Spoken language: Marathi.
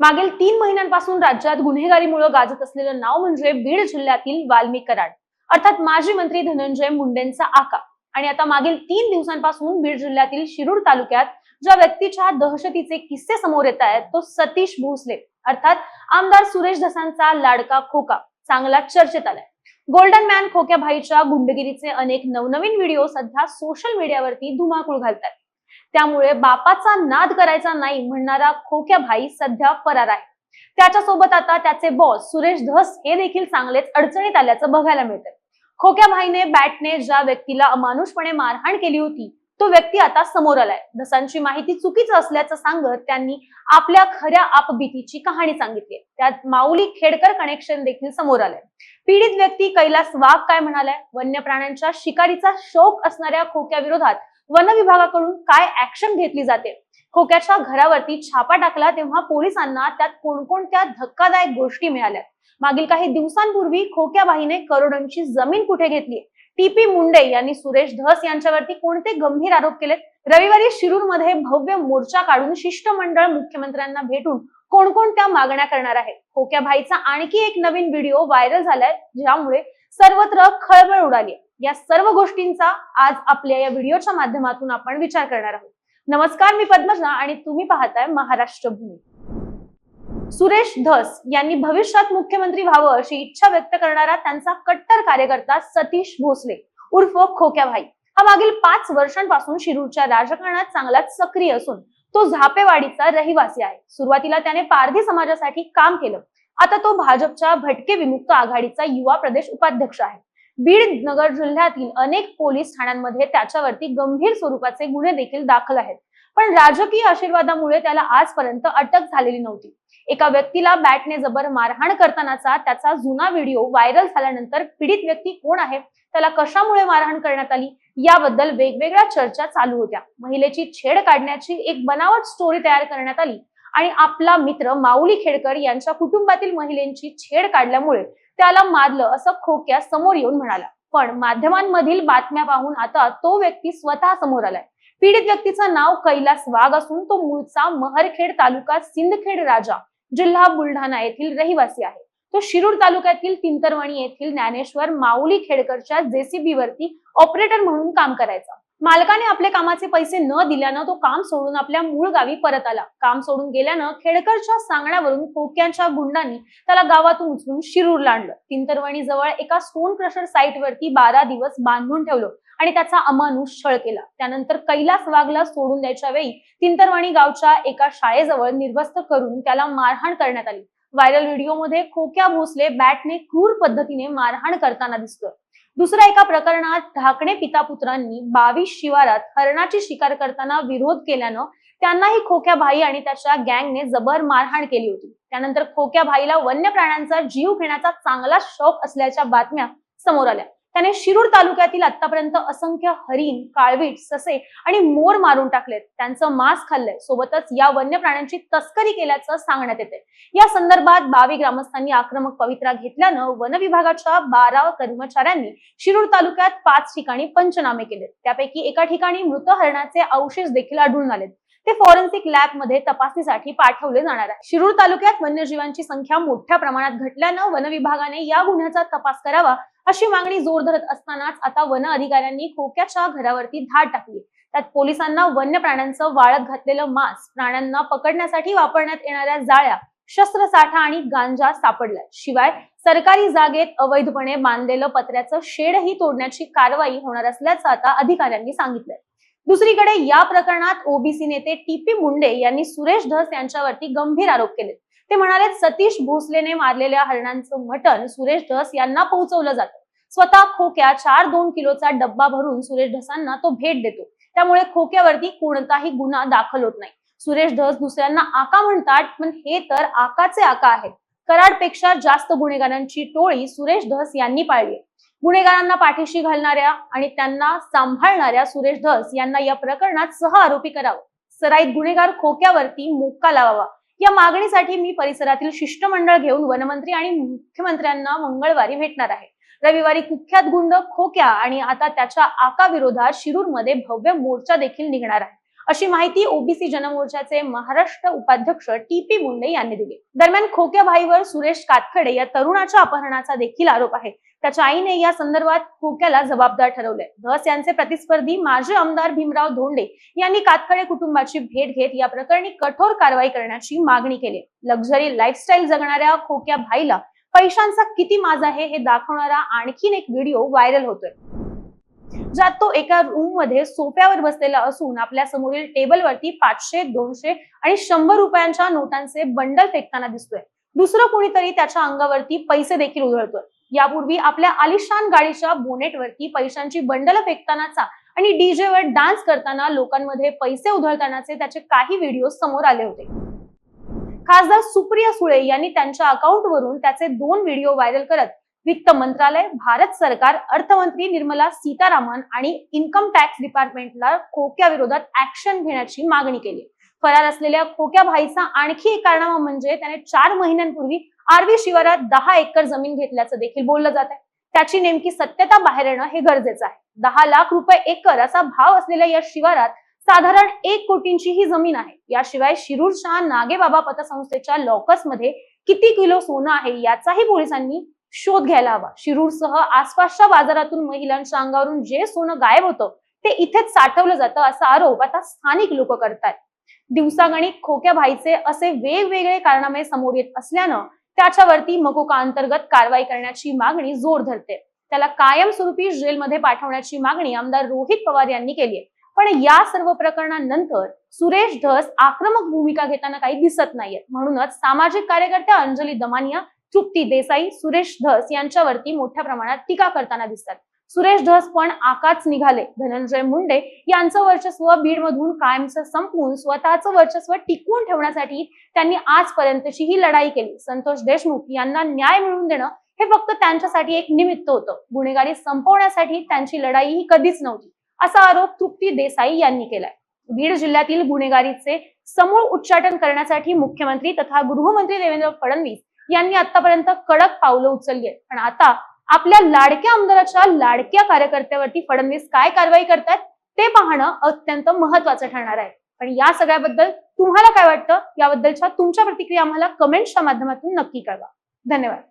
मागील तीन महिन्यांपासून राज्यात गुन्हेगारीमुळे गाजत असलेलं नाव म्हणजे बीड जिल्ह्यातील वाल्मी कराड. अर्थात माजी मंत्री धनंजय मुंडेंचा आका. आणि आता मागील तीन दिवसांपासून बीड जिल्ह्यातील शिरूर तालुक्यात ज्या व्यक्तीच्या दहशतीचे किस्से समोर येत आहेत तो सतीश भोसले. अर्थात आमदार सुरेश धसांचा लाडका खोका. चांगला चर्चेत आलाय. गोल्डन मॅन खोक्या भाईच्या गुंडगिरीचे अनेक नवनवीन व्हिडिओ सध्या सोशल मीडियावरती धुमाकूळ घालतात त्यामुळे बापाचा नाद करायचा नाही म्हणणारा खोक्या भाई सध्या फरार आहे. त्याच्यासोबत आता त्याचे बॉस सुरेश धस हे देखील चांगलेच अडचणीत आल्याचं बघायला मिळतं खोक्या भाईने बॅटने ज्या व्यक्तीला अमानुषपणे मारहाण केली होती तो व्यक्ती आता समोर आलाय. धसांची माहिती चुकीच असल्याचं सांगत त्यांनी आपल्या खऱ्या आपबीतीची कहाणी सांगितली त्यात माऊली खेडकर कनेक्शन देखील समोर आलंय. पीडित व्यक्ती कैलास वाघ काय म्हणालाय? वन्य प्राण्यांच्या शिकारीचा शौक असणाऱ्या खोक्या विरोधात वन विभागाकडून काय ऍक्शन घेतली जाते? खोक्याच्या घरावरती छापा टाकला तेव्हा पोलिसांना त्यात कोणकोणत्या धक्कादायक गोष्टी मिळाल्या? मागील काही दिवसांपूर्वी खोक्या बाईने करोडांची जमीन कुठे घेतली? टीपी मुंडे यांनी सुरेश धस यांच्यावरती कोणते गंभीर आरोप केलेत? रविवारी शिरूरमध्ये भव्य मोर्चा काढून शिष्टमंडळ मुख्यमंत्र्यांना भेटून कोणकोणत्या मागण्या करणार आहेत खोक्या भाईचा आणखी एक नवीन व्हिडिओ व्हायरल झालाय ज्यामुळे सर्वत्र खळबळ उडाली या सर्व गोष्टींचा आज आपल्या या व्हिडिओच्या माध्यमातून आपण विचार करणार आहोत. नमस्कार मी पद्मजा आणि तुम्ही पाहताय महाराष्ट्र भूमी. सुरेश धस यांनी भविष्यात मुख्यमंत्री व्हावं अशी इच्छा व्यक्त करणारा त्यांचा कट्टर कार्यकर्ता सतीश भोसले उर्फ खोक्या भाई हा मागील पाच वर्षांपासून शिरूरच्या राजकारणात चांगलाच सक्रिय असून तो झापेवाडीचा रहिवासी आहे. सुरुवातीला त्याने पारधी समाजासाठी काम केलं. आता तो भाजपच्या भटके विमुक्त आघाडीचा युवा प्रदेश उपाध्यक्ष आहे. बीड नगर जिल्ह्यातील अनेक पोलीस ठाण्यांमध्ये त्याच्यावरती गंभीर स्वरूपाचे गुन्हे देखील दाखल आहेत. पण राजकीय आशीर्वादामुळे त्याला आजपर्यंत अटक झालेली नव्हती. एका व्यक्तीला बॅटने जबर मारहाण करतानाचा त्याचा जुना व्हिडिओ व्हायरल झाल्यानंतर पीडित व्यक्ती कोण आहे? त्याला कशामुळे मारहाण करण्यात आली? याबद्दल वेगवेगळ्या चर्चा चालू होत्या. महिलेची छेड काढण्याची एक बनावट स्टोरी तयार करण्यात आली. आणि आपला मित्र माऊली खेडकर यांच्या कुटुंबातील महिलेंची छेड काढल्यामुळे त्याला मारलं असं खोक्या समोर येऊन म्हणाला. पण माध्यमांमधील बातम्या पाहून आता तो व्यक्ती स्वतः समोर आलाय. पीडित व्यक्तीचं नाव कैलास वाघ असून तो मूळचा महरखेड तालुका सिंदखेड राजा जिल्हा बुलढाणा येथील रहिवासी आहे. तो शिरूर तालुक्यातील तिंतरवणी येथील ज्ञानेश्वर माऊली खेडकरच्या जेसीबी वरती ऑपरेटर म्हणून काम करायचा. मालकाने आपले कामाचे पैसे न दिल्यानं तो काम सोडून आपल्या मूळ गावी परत आला. काम सोडून गेल्यानं खेडकरच्या सांगण्यावरून खोक्यांच्या गुंडांनी त्याला गावातून उचलून शिरूरला आणलं तिंतरवणी जवळ एका स्टोन क्रशर साईट वरती बारा दिवस बांधून ठेवलं आणि त्याचा अमानुष छळ केला. त्यानंतर कैलास वाघला सोडून द्यायच्या वेळी तिंतरवाणी गावच्या एका शाळेजवळ निर्वस्त करून त्याला मारहाण करण्यात आली. व्हायरल व्हिडिओमध्ये खोक्या भोसले बॅटने क्रूर पद्धतीने मारहाण करताना दिसतोय दुसऱ्या एका प्रकरणात ढाकणे पिता पुत्रांनी बावीस शिवारात हरणाची शिकार करताना विरोध केल्यानं त्यांनाही खोक्या भाई आणि त्याच्या गँगने जबर मारहाण केली होती. त्यानंतर खोक्या भाईला वन्य प्राण्यांचा जीव घेण्याचा चांगला शौक असल्याच्या बातम्या समोर आल्या. त्याने शिरूर तालुक्यातील आतापर्यंत असंख्य हरिण काळवीट ससे आणि मोर मारून टाकलेत. त्यांचं मांस खाल्लंय. सोबतच या वन्य प्राण्यांची तस्करी केल्याचं सांगण्यात येते या संदर्भात बावी ग्रामस्थांनी आक्रमक पवित्रा घेतल्यानं वन विभागाच्या बारा कर्मचाऱ्यांनी शिरूर तालुक्यात पाच ठिकाणी पंचनामे केले त्यापैकी एका ठिकाणी मृत हरणाचे अवशेष देखील आढळून आलेत. ते फॉरेन्सिक लॅबमध्ये तपासणीसाठी पाठवले जाणार आहे. शिरूर तालुक्यात वन्यजीवांची संख्या मोठ्या प्रमाणात घटल्यानं वन विभागाने या गुन्ह्याचा तपास करावा अशी मागणी जोर धरत असतानाच आता वन अधिकाऱ्यांनी खोक्याच्या घरावरती धाड टाकली. त्यात पोलिसांना वन्य प्राण्यांचं वाळत घातलेलं मांस प्राण्यांना पकडण्यासाठी वापरण्यात येणाऱ्या जाळ्या शस्त्रसाठा आणि गांजा सापडला शिवाय सरकारी जागेत अवैधपणे बांधलेलं पत्र्याचं शेडही तोडण्याची कारवाई होणार असल्याचं आता अधिकाऱ्यांनी सांगितलंय. दुसरीकडे या प्रकरणात ओबीसी नेते टीपी मुंडे यांनी सुरेश धस यांच्यावरती गंभीर आरोप केले. ते म्हणाले सतीश भोसलेने मारलेल्या हरणांचं मटण सुरेश धस यांना पोहोचवलं जातं. स्वतः खोक्या चार दोन किलोचा डब्बा भरून सुरेश धसांना तो भेट देतो. त्यामुळे खोक्यावरती कोणताही गुन्हा दाखल होत नाही. सुरेश धस दुसऱ्यांना आका म्हणतात पण हे तर आकाचे आका आहेत. कराडपेक्षा जास्त गुन्हेगारांची टोळी सुरेश धस यांनी पाळली. गुन्हेगारांना पाठीशी घालणाऱ्या आणि त्यांना सांभाळणाऱ्या सुरेश धस यांना या प्रकरणात सह आरोपी करावं. सराईत गुन्हेगार खोक्यावरती मोक्का लावावा. या मागणीसाठी मी परिसरातील शिष्टमंडळ घेऊन वनमंत्री आणि मुख्यमंत्र्यांना मंगळवारी भेटणार आहे. रविवारी कुख्यात गुंड खोक्या आणि आता त्याच्या आका विरोधात शिरूरमध्ये भव्य मोर्चा देखील निघणार आहे. अशी माहिती ओबीसी जनमोर्चाचे महाराष्ट्र उपाध्यक्ष टी पी मुंडे यांनी दिली. दरम्यान खोक्या भाईवर सुरेश कातखडे या तरुणाच्या अपहरणाचा देखील आरोप आहे. त्याच्या आईने या संदर्भात खोक्याला जबाबदार ठरवले. धस यांचे प्रतिस्पर्धी माजी आमदार भीमराव धोंडे यांनी कातखडे कुटुंबाची भेट घेत या प्रकरणी कठोर कारवाई करण्याची मागणी केली. लक्झरी लाईफस्टाईल जगणाऱ्या खोक्या भाईला पैशांचा किती माज आहे हे दाखवणारा आणखीन एक व्हिडिओ व्हायरल होतोय. ज्यात तो एका रूममध्ये सोफ्यावर बसलेला असून आपल्या समोरील टेबलवरती पाचशे दोनशे आणि शंभर रुपयांच्या नोटांचे बंडल फेकताना दिसतोय. दुसरं कोणीतरी त्याच्या अंगावरती पैसे देखील उधळतोय. यापूर्वी आपल्या आलिशान गाडीच्या बोनेटवरती पैशांची बंडल फेकतानाचा आणि डीजे वर डान्स करताना लोकांमध्ये पैसे उधळतानाचे त्याचे काही व्हिडिओ समोर आले होते. खासदार सुप्रिया सुळे यांनी त्यांच्या अकाउंटवरून त्याचे दोन व्हिडिओ व्हायरल करत वित्त मंत्रालय भारत सरकार अर्थमंत्री निर्मला सीतारामन आणि इन्कम टॅक्स डिपार्टमेंटला खोक्या विरोधात ऍक्शन घेण्याची मागणी केली. फरार असलेल्या खोक्या भाईचा आणखी एक कारनामा म्हणजे त्याने चार महिन्यांपूर्वी आरवी शिवारात दहा एकर जमीन घेतल्याचं देखील बोललं जात आहे त्याची नेमकी सत्यता बाहेर येणं हे गरजेचं आहे. दहा लाख रुपये एकर असा भाव असलेल्या या शिवारात साधारण एक कोटींची ही जमीन आहे. याशिवाय शिरूरच्या नागेबाबा पतसंस्थेच्या लॉकर्समध्ये किती किलो सोनं आहे याचाही पोलिसांनी शोध घ्यायला हवा. शिरूरसह आसपासच्या बाजारातून महिलांच्या अंगावरून जे सोनं गायब होतं ते इथेच साठवलं जातं असा आरोप आता स्थानिक लोक करतात दिवसागणिक खोक्या भाईचे असे वेगवेगळे कारनामे समोर येत असल्यानं त्याच्यावरती मकोका अंतर्गत कारवाई करण्याची मागणी जोर धरते. त्याला कायमस्वरूपी जेलमध्ये पाठवण्याची मागणी आमदार रोहित पवार यांनी केली आहे. पण या सर्व प्रकरणानंतर सुरेश धस आक्रमक भूमिका घेताना काही दिसत नाहीये म्हणूनच सामाजिक कार्यकर्त्या अंजली दमानिया तृप्ती देसाई सुरेश धस यांच्यावरती मोठ्या प्रमाणात टीका करताना दिसतात. सुरेश धस पण आकाच निघाले. धनंजय मुंडे यांचं वर्चस्व बीडमधून कायमचं संपवून स्वतःचं वर्चस्व टिकवून ठेवण्यासाठी त्यांनी आजपर्यंतची ही लढाई केली. संतोष देशमुख यांना न्याय मिळवून देणं हे फक्त त्यांच्यासाठी एक निमित्त होतं. गुन्हेगारी संपवण्यासाठी त्यांची लढाई ही कधीच नव्हती. असा आरोप तृप्ती देसाई यांनी केलाय. बीड जिल्ह्यातील गुन्हेगारीचे समूळ उच्चाटन करण्यासाठी मुख्यमंत्री तथा गृहमंत्री देवेंद्र फडणवीस यांनी आतापर्यंत कडक पावलं उचलली आहेत. पण आता आपल्या लाडक्या आमदाराच्या लाडक्या कार्यकर्त्यावरती फडणवीस काय कारवाई करतात ते पाहणं अत्यंत महत्वाचं ठरणार आहे. पण या सगळ्याबद्दल तुम्हाला काय वाटतं? याबद्दलच्या तुमच्या प्रतिक्रिया आम्हाला कमेंट्सच्या माध्यमातून नक्की कळवा. धन्यवाद.